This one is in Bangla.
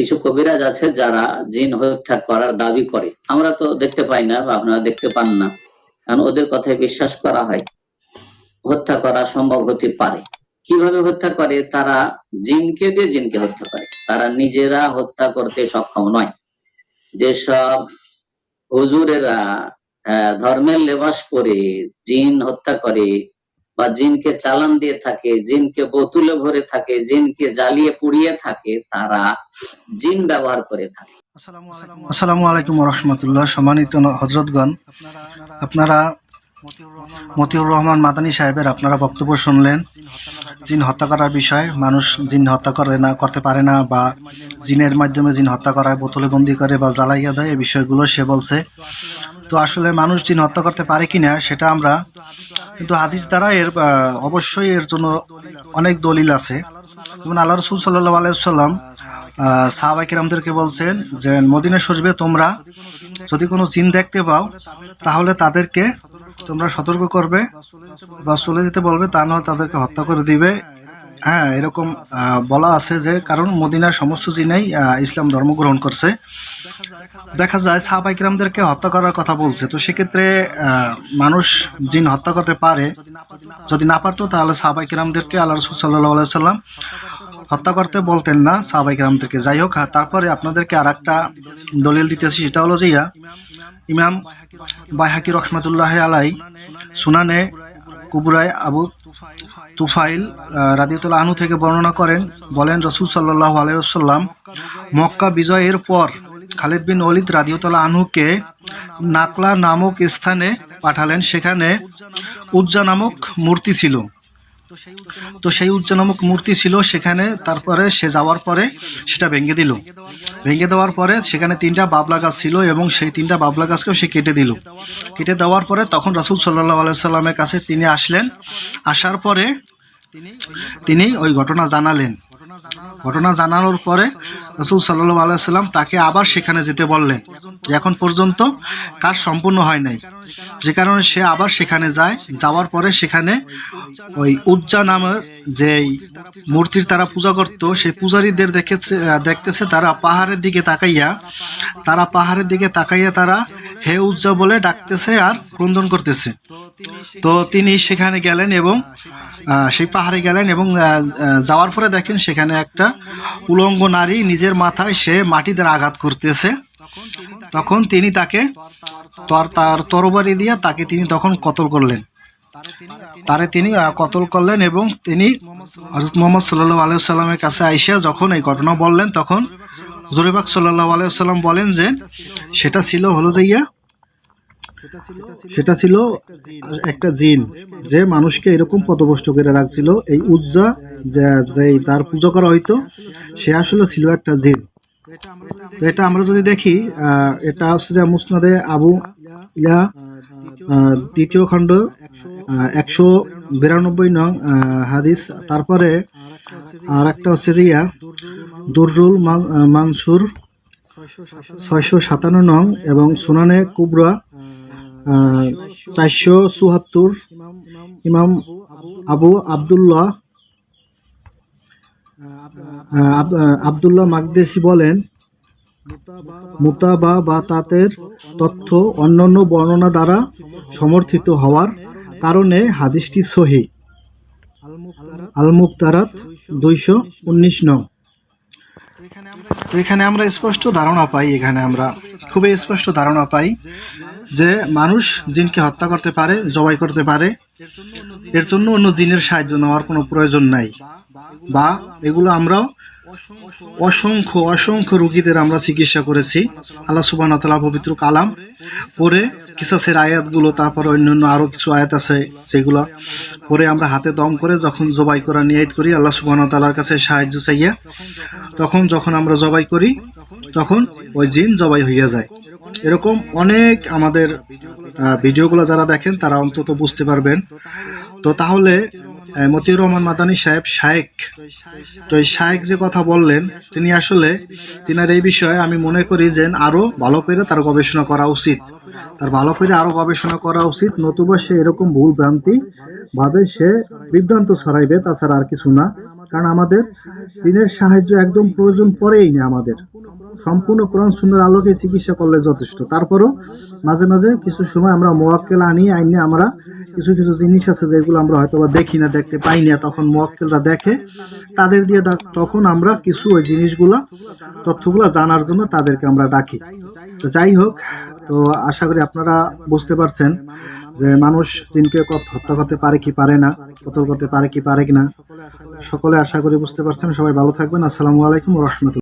কিছু কবিরাজ আছে যারা জিন হত্যা করার দাবি করে। আমরা তো দেখতে পাই না বা আপনারা দেখতে পান না। কারণ ওদের কথায় বিশ্বাস করা হয়। হত্যা করা সম্ভব হতে পারে। কীভাবে হত্যা করে? তারা জিনকে দিয়ে জিনকে হত্যা করে। তারা নিজেরা হত্যা করতে সক্ষম নয়। যেসব হুজুরেরা ধর্মের লেবাস পরে জিন হত্যা করে বা জিনকে চালান দিয়ে থাকে, জিনকে বোতলে ভরে থাকে, জিনকে জ্বালিয়ে পুড়িয়ে থাকে, তারা জিন ব্যবহার করে থাকে। আসসালামু আলাইকুম। রহমতুল্লাহ সম্মানিত হজরতগণ, আপনারা মতিউর রহমান মাদানী সাহেবের আপনারা বক্তব্য শুনলেন, জিন হত্যা করার বিষয়। মানুষ জিন হত্যা করে না, করতে পারে না বা জিনের মাধ্যমে জিন হত্যা করায়, বোতলে বন্দি করে বা জ্বালাইয়া দেয় এই বিষয়গুলো সে বলছে। তো আসলে মানুষ জিন হত্যা করতে পারে কিনা, সেটা আমরা কিন্তু হাদিস দ্বারা এর অবশ্যই এর জন্য অনেক দলিল আছে। যেমন আল্লাহ রসুল সাল্লাহ আলাইসাল্লাম সাহাবাই কিরামদেরকে বলছেন যে, মদিনা শরীফে তোমরা যদি কোনো জিন দেখতে পাও, তাহলে তাদেরকে তোমরা সতর্ক করবে বা চলে যেতে বলবে, তা নয় তাদেরকে হত্যা করে দিবে। হ্যাঁ এরকম বলা আছে যে, কারণ মদিনার সমস্ত জিনাই ইসলাম ধর্ম গ্রহণ করছে। দেখা যায় সাহাবাই কিরামদেরকে হত্যা করার কথা বলছে। তো সেক্ষেত্রে মানুষ জিন হত্যা করতে পারে, যদি না পারতো তাহলে সাহাবাই কিরামদেরকে আল্লাহ রসুল সাল্লাহ সাল্লাম হত্যা করতে বলতেন না সাহাবাই কিরামদেরকে যাই হোক তারপরে আপনাদেরকে আর একটা দলিল দিতেছি সেটা হলো যে ইয়া, ইমাম বাইহাকি রহমতুল্লাহ আলাই সুনানে কুবরায় আবু তুফাইল রাদিউতুল্লাহ আনু থেকে বর্ণনা করেন, বলেন রসুল সাল্লাহ আলাইসাল্লাম মক্কা বিজয়ের পর খালিদ বিন ওলিদ রাদিউতুল্লাহ আনহুকে নাকলা নামক স্থানে পাঠালেন। সেখানে উজ্জা নামক মূর্তি ছিল। তো সেই উজ্জা নামক মূর্তি ছিল, সেখানে তারপরে সে যাওয়ার পরে সেটা ভেঙে দিল। ভেঙে দেওয়ার পরে সেখানে তিনটা বাবলা গাছ ছিল এবং সেই তিনটা বাবলা গাছকেও সে কেটে দিল। কেটে দেওয়ার পরে তখন রাসুল সাল্লাহ আলাইসাল্লামের কাছে তিনি আসলেন। আসার পরে তিনি ওই ঘটনা জানালেন। ঘটনা জানানোর পরে রসুল সাল্লাহ আলাইসাল্লাম তাকে আবার সেখানে যেতে বললেন এখন পর্যন্ত কাজ সম্পূর্ণ হয় নাই। যে কারণে সে আবার সেখানে যায়, যাওয়ার পরে সেখানে ওই উজ্জা নামের যে মূর্তির তারা পূজা করত, সেই পূজারীদের দেখেছে দেখতেছে তারা পাহাড়ের দিকে তাকাইয়া, তারা পাহাড়ের দিকে তাকাইয়া তারা হে উজ্জা বলে ডাকতেছে আর ক্রন্দন করতেছে। তো তিনি সেখানে গেলেন এবং সেই পাহাড়ে গেলেন এবং যাওয়ার পরে দেখেন সেখানে একটা উলঙ্গ নারী নিজের মাথায় সে মাটি দ্বারা আঘাত করতেছে। তখন তিনি তাকে তর তার তরবারি দিয়ে তাকে তিনি তখন কতল করলেন। তারে তিনি কতল করলেন এবং তিনি হজরত মোহাম্মদ সাল্লাহ আলাইসাল্লামের কাছে আইসা যখন এই ঘটনা বললেন, তখন জরিবাক সাল্লাহ আলাইসাল্লাম বলেন যে, সেটা ছিল হলো যে ইয়া সেটা ছিল একটা জিন। যে মানুষকে এরকম পথভ্রষ্ট করে রাখছিল। এই উজ্জা যে তার পুজো করা হইতো সে আসলে ছিল একটা জিন। তো এটা আমরা যদি দেখি এটা হচ্ছে যে মুসনাদে আবু ইয়া দ্বিতীয় খণ্ড একশো বিরানব্বই নং হাদিস। তারপরে আর একটা হচ্ছে যে ইয়া দুররুল মান- মানসুর ছয়শো সাতান্ন নং এবং সুনানে কুবরা চারশো চুয়াত্তর, ইমাম আবু আবদুল্লাহ আবদুল্লাহ মাকদেসি বলেন মুতাবা বা তাতের তথ্য অন্যান্য বর্ণনা দ্বারা সমর্থিত হওয়ার কারণে হাদিসটি সহি। আল মুক্তারাত দুইশো উনিশ নং। তো এখানে আমরা স্পষ্ট ধারণা পাই, এখানে আমরা খুবই স্পষ্ট ধারণা পাই যে মানুষ জিনকে হত্যা করতে পারে, জবাই করতে পারে, এর জন্য অন্য জিনের সাহায্য নেওয়ার কোনো প্রয়োজন নাই। বা এগুলো আমরাও অসংখ্য অসংখ্য রুগীদের আমরা চিকিৎসা করেছি। আল্লাহ সুবাহ তালা পবিত্র কালাম পরে কিসাসের আয়াতগুলো, তারপর অন্যান্য আরও কিছু আয়াত আছে সেগুলো পরে আমরা হাতে দম করে যখন জবাই করা নিয়াত করি, আল্লাহ সুবাহ তালার কাছে সাহায্য চাইয়া, তখন যখন আমরা জবাই করি, তখন ওই জিন জবাই হইয়া যায়। এরকম অনেক আমাদের ভিডিওগুলো যারা দেখেন, তারা অন্তত বুঝতে পারবেন। তো তাহলে মতিউর রহমান মাদানী সাহেব, শায়েক। তো এই শায়েক যে কথা বললেন, তিনি আসলে, তিনার এই বিষয়ে আমি মনে করি যে আরও ভালো করে তার গবেষণা করা উচিত। তার ভালো করে আরও গবেষণা করা উচিত, নতুবা সে এরকম ভুল ভ্রান্তি ভাবে সে বিভ্রান্ত ছড়াইবে, তাছাড়া আর কিছু না। কারণ আমাদের জিনের সাহায্য একদম প্রয়োজন পড়েই না আমাদের। সম্পূর্ণ কোরআন সুন্দর আলোকে চিকিৎসা করলে যথেষ্ট। তারপরও মাঝে মাঝে কিছু সময় আমরা মোয়াক্কেল আনি আইনে আমরা কিছু কিছু জিনিস আছে যেগুলো আমরা হয়তো বা দেখি না, দেখতে পাই না। তখন মোয়াক্কেলরা দেখে, তাদের দিয়ে তখন আমরা কিছু ওই জিনিসগুলা, তথ্যগুলো জানার জন্য তাদেরকে আমরা ডাকি। তো যাই হোক, তো আশা করি আপনারা বুঝতে পারছেন যে মানুষ চিনকে হত্যা করতে পারে কি পারে না কতল করতে পারে কি পারে কিনা, সকলে আশা করি বুঝতে পারছেন। সবাই ভালো থাকবেন। আসসালামু আলাইকুম রহমতুল্লাহ।